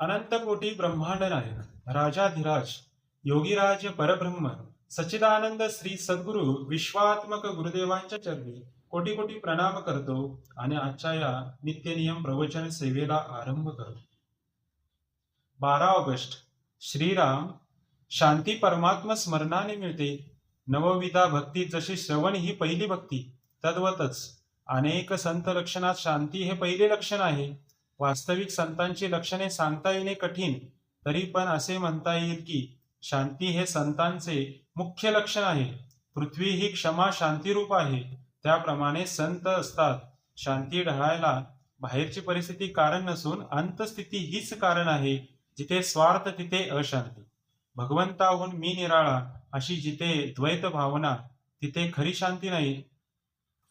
अनंत कोटी ब्रह्मांड नायक राजाधिराज योगीराज परब्रह्म सच्चिदानंद श्री सद्गुरु विश्वात्मक गुरुदेवांच्या चरणी कोटी कोटी प्रणाम करतो आणि आजच्या या नित्यनियम प्रवचन सेवेला आरंभ करतो. बारा ऑगस्ट श्रीराम शांती परमात्म स्मरणाने मिळते. नवविधा भक्ती जशी श्रवण ही पहिली भक्ती तद्वतच अनेक संत लक्षणात शांती हे पहिले लक्षण आहे. वास्तविक संतांची लक्षणे सांगता येणे कठीण तरी पण असे म्हणता येईल की शांती हे संतांचे मुख्य लक्षण आहे. पृथ्वी ही क्षमा शांतीरूप आहे. त्याप्रमाणे संत असतात. शांती ढळायला बाहेरची परिस्थिती कारण नसून अंतस्थिती हीच कारण आहे जिथे स्वार्थ तिथे अशांती. भगवंताहून मी निराळा अशी जिथे द्वैत भावना तिथे खरी शांती नाही.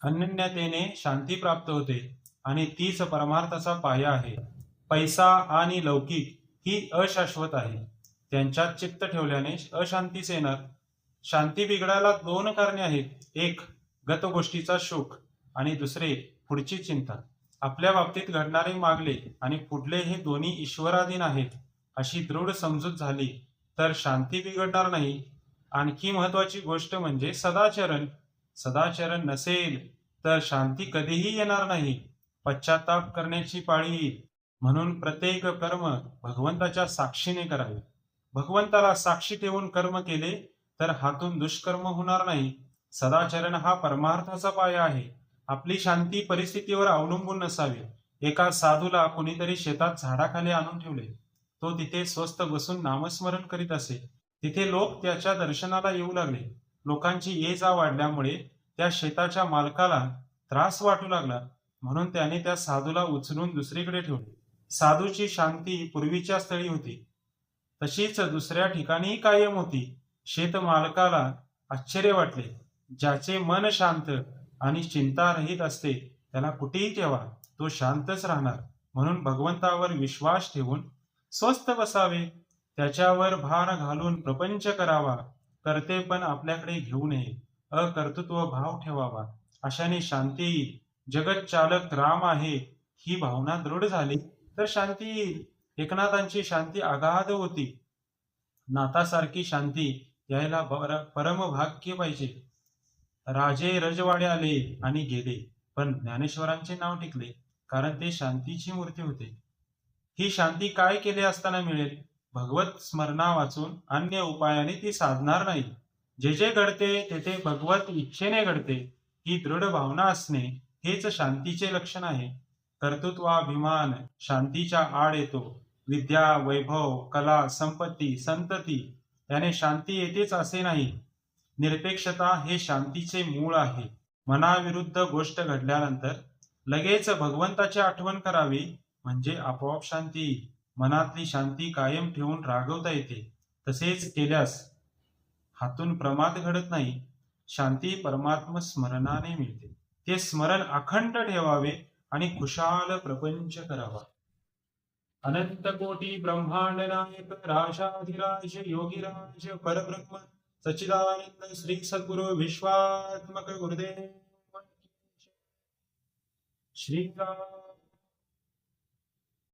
अनन्यतेने शांती प्राप्त होते. आणि तीच परमार्थाचा पाया आहे. पैसा आणि लौकिक ही अशाश्वत आहे. त्यांच्यात चित्त ठेवल्याने अशांतीच येणार शांती बिघडायला दोन कारणे आहेत. एक गत गोष्टीचा शोक. आणि दुसरे पुढची चिंता. आपल्या बाबतीत घडणारे मागले आणि पुढले हे दोन्ही ईश्वराधीन आहेत अशी दृढ समजूत झाली तर शांती बिघडणार नाही. आणखी महत्वाची गोष्ट म्हणजे सदाचरण. सदाचरण नसेल तर शांती कधीही येणार नाही. पश्चाताप करण्याची पाळी येईल म्हणून प्रत्येक कर्म भगवंताच्या साक्षीने करावे. भगवंताला साक्षी ठेवून कर्म केले तर हातून दुष्कर्म होणार नाही. सदाचरण हा परमार्थाचा पाया आहे. आपली शांती परिस्थितीवर अवलंबून नसावी. एका साधूला कोणीतरी शेतात झाडाखाली आणून ठेवले. तो तिथे स्वस्त बसून नामस्मरण करीत असे. तिथे लोक त्याच्या दर्शनाला येऊ लागले. लोकांची ये जा वाढल्यामुळे त्या शेताच्या मालकाला त्रास वाटू लागला. म्हणून त्याने त्या साधूला उचलून दुसरीकडे ठेवले. साधूची शांती पूर्वीच्या स्थळी होती. तशीच दुसऱ्या ठिकाणी कायम होती. शेत मालकाला आश्चर्य वाटले. ज्याचे मन शांत आणि चिंतारहित असते त्याला कुठेही ठेवा तो शांतच राहणार. म्हणून भगवंतावर विश्वास ठेवून स्वस्थ बसावे. त्याच्यावर भार घालून प्रपंच करावा. करते पण आपल्याकडे घेऊ नये. अकर्तृत्व भाव ठेवावा. अशाने शांती येईल जगतचालक राम आहे ही भावना दृढ झाली तर शांती येईल एकनाथांची शांती अगाध होती. नातासारखी शांती यायला परमभाग्य पाहिजे. राजे रजवाडे आले आणि गेले पण ज्ञानेश्वरांचे नाव टिकले कारण ते शांतीची मूर्ती होते. ही शांती काय केले असताना मिळेल? भगवत स्मरणा वाचून अन्य उपायाने ती साधणार नाही. जे जे घडते तेथे भगवत इच्छेने घडते. ही दृढ भावना असणे हेच शांतीचे लक्षण आहे. कर्तृत्वाभिमान शांतीच्या आड येतो. विद्या वैभव कला संपत्ती संतती याने शांती येतेच असे नाही. निरपेक्षता हे शांतीचे मूळ आहे. मनाविरुद्ध गोष्ट घडल्यानंतर लगेच भगवंताची आठवण करावी म्हणजे आपोआप शांती. मनातली शांती कायम ठेवून रागवता येते. तसेच केल्यास हातून प्रमाद घडत नाही. शांती परमात्म स्मरणाने मिळते. ते स्मरण अखंड ठेवावे आणि खुशाल प्रपंच करावा. अनंत कोटी ब्रह्मांड नायक राशाधिराज योगीराज परब्रह्म सच्चिदानंद श्री सद्गुरु विश्वात्मक गुरुदेव श्रीराम